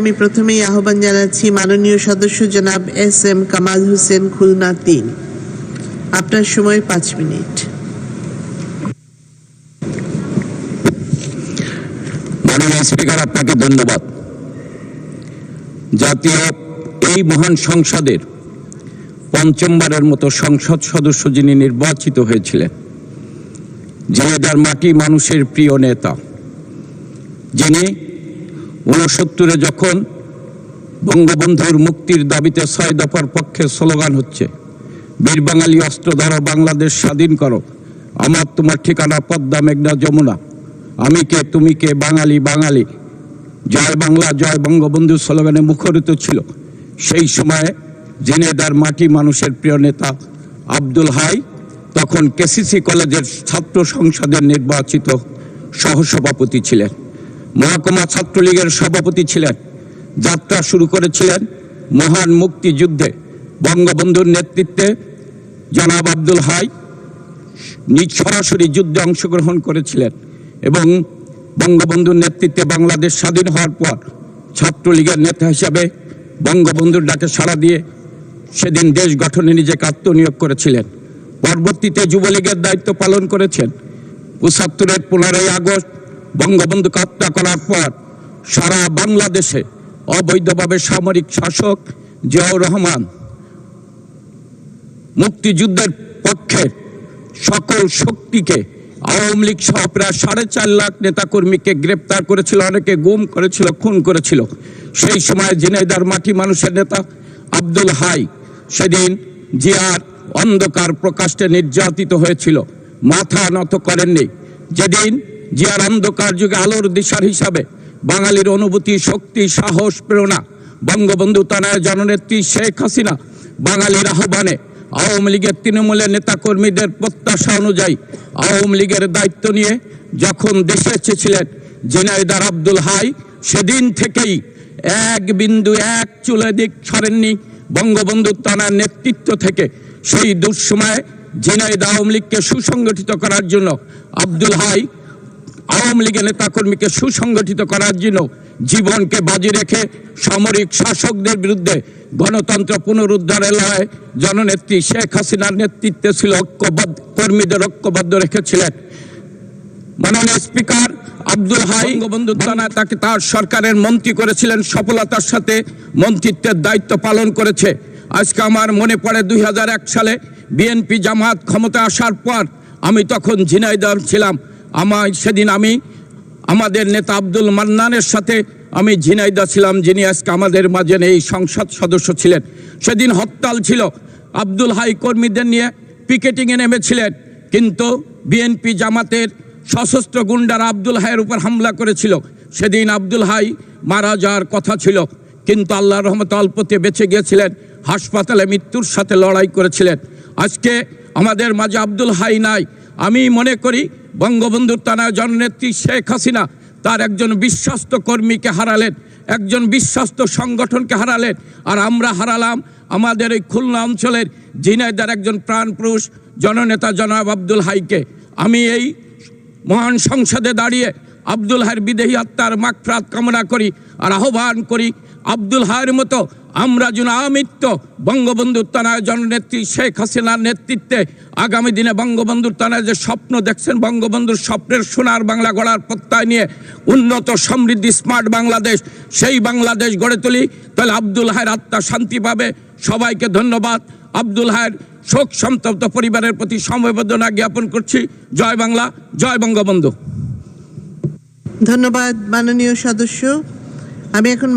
আমি প্রথমেই আহ্বান জানাচ্ছি মাননীয় সদস্য জনাব এস এম কামাল হোসেন খুলনা তিন। আপনার সময় পাঁচ মিনিট। মাননীয় স্পিকার, আপনাকে ধন্যবাদ। জাতীয় এই মহান সংসদের পঞ্চমবারের মতো সংসদ সদস্য যিনি নির্বাচিত হয়েছিলেন জেলেদার মাটি মানুষের প্রিয় নেতা, যিনি ঊনসত্তরে যখন বঙ্গবন্ধুর মুক্তির দাবিতে ছয় দফার পক্ষে স্লোগান হচ্ছে, বীর বাঙালি অস্ত্র ধরো বাংলাদেশ স্বাধীন করো, আমার তোমার ঠিকানা পদ্মা মেঘনা যমুনা, আমি কে, তুমি কে, বাঙালি বাঙালি। জয় বাংলা, জয় বঙ্গবন্ধু স্লোগানে মুখরিত ছিল। সেই সময়ে জেনেদার মাটি মানুষের প্রিয় নেতা আব্দুল হাই, তখন কেসিসি কলেজের ছাত্র সংসদের নির্বাচিত সহসভাপতি ছিলেন। মহকুমা ছাত্রলীগের সভাপতি ছিলেন, যাত্রা শুরু করেছিলেন মহান মুক্তিযুদ্ধে। বঙ্গবন্ধুর নেতৃত্বে জনাব আব্দুল হাই নিজ সরাসরি যুদ্ধে অংশগ্রহণ করেছিলেন এবং বঙ্গবন্ধুর নেতৃত্বে বাংলাদেশ স্বাধীন হওয়ার পর ছাত্রলীগের নেতা হিসাবে বঙ্গবন্ধুর ডাকে সাড়া দিয়ে সেদিন দেশ গঠনে নিজেকে আত্মনিয়োগ করেছিলেন। পরবর্তীতে যুবলীগের দায়িত্ব পালন করেছেন। পঁচাত্তরের পনেরোই আগস্ট বঙ্গবন্ধুকে হত্যা করার পর সারা বাংলাদেশে অবৈধভাবে সামরিক শাসক জিয়াউর রহমান মুক্তিযুদ্ধের পক্ষে সকল শক্তিকে আওয়ামী লীগ সহ প্রায় সাড়ে চার লাখ নেতাকর্মীকে গ্রেপ্তার করেছিল, অনেকে গুম করেছিল, খুন করেছিল। সেই সময় জিনাইদার মাটি মানুষের নেতা আব্দুল হাই সেদিন জিয়ার অন্ধকার প্রকাশ্যে নির্যাতিত হয়েছিল। মাথা নত করেননি। যেদিন জিয়ার অন্ধকার যুগে আলোর দিশার হিসাবে বাঙালির অনুভূতি, শক্তি, সাহস, প্রেরণা। বঙ্গবন্ধু তানায় জননেত্রী শেখ হাসিনা বাঙালির আহ্বানে আওয়ামী লীগের তৃণমূলের নেতাকর্মীদের প্রত্যাশা অনুযায়ী আওয়ামী লীগের দায়িত্ব নিয়ে যখন দেশে এসেছিলেন জেনাইদার আব্দুল হাই, সেদিন থেকেই এক বিন্দু, এক চুলে দিক সরেননি বঙ্গবন্ধু তানার নেতৃত্ব থেকে। সেই দুঃসময়ে জেনাইদ আওয়ামী লীগকে সুসংগঠিত করার জন্য আব্দুল হাই আওয়ামী লীগের নেতাকর্মীকে সুসংগঠিত করার জন্য জীবনকে বাজি রেখে সামরিক শাসকদের বিরুদ্ধে গণতন্ত্র পুনরুদ্ধারের লড়াই জননেত্রী শেখ হাসিনার নেতৃত্বে ছিল ঐক্যবদ্ধ কর্মীদের ঐক্যবদ্ধ রেখেছিলেন। মাননীয় স্পিকার আব্দুল হাই বঙ্গবন্ধু তানা তাকে তার সরকারের মন্ত্রী করেছিলেন সফলতার সাথে মন্ত্রিত্বের দায়িত্ব পালন করেছে। আজকে আমার মনে পড়ে দুই হাজার এক সালে বিএনপি জামাত ক্ষমতা আসার পর আমি তখন ঝিনাইদহ ছিলাম। আমার সেদিন আমি, আমাদের নেতা আব্দুল মান্নানের সাথে আমি ঝিনাইদহ ছিলাম, যিনি আজকে আমাদের মাঝে এই সংসদ সদস্য ছিলেন। সেদিন হরতাল ছিল, আব্দুল হাই কর্মীদের নিয়ে পিকেটিংয়ে নেমেছিলেন, কিন্তু বিএনপি জামাতের সশস্ত্র গুন্ডারা আব্দুল হাইয়ের উপর হামলা করেছিল। সেদিন আব্দুল হাই মারা যাওয়ার কথা ছিল, কিন্তু আল্লাহর রহমত অল্পতে বেঁচে গিয়েছিলেন, হাসপাতালে মৃত্যুর সাথে লড়াই করেছিলেন। আজকে আমাদের মাঝে আব্দুল হাই নাই। আমি মনে করি বঙ্গবন্ধুর তানায় জননেত্রী শেখ হাসিনা তার একজন বিশ্বস্ত কর্মীকে হারালেন, একজন বিশ্বস্ত সংগঠনকে হারালেন। আর আমরা হারালাম আমাদের এই খুলনা অঞ্চলের ঝিনাইদার একজন প্রাণপুরুষ জননেতা জনাব আব্দুল হাইকে। আমি এই মহান সংসদে দাঁড়িয়ে আব্দুল হায়ের বিদেহী আত্মার মাকফরাত কামনা করি আর আহ্বান করি আব্দুল হায়ের মতো আমরা যেন আমৃত্য বঙ্গবন্ধুর তানায় জননেত্রী শেখ হাসিনার নেতৃত্বে আগামী দিনে বঙ্গবন্ধুর তানায় যে স্বপ্ন দেখছেন, বঙ্গবন্ধুর স্বপ্নের সোনার বাংলা গড়ার প্রত্যয় নিয়ে উন্নত সমৃদ্ধি, স্মার্ট বাংলাদেশ, সেই বাংলাদেশ গড়ে তুলি। তাহলে আব্দুল হায়ের আত্মা শান্তি পাবে। সবাইকে ধন্যবাদ। আব্দুল হায়ের শোক সন্তপ্ত পরিবারের প্রতি সমবেদনা জ্ঞাপন করছি। জয় বাংলা, জয় বঙ্গবন্ধু। ধন্যবাদ মাননীয় সদস্য। আমি এখন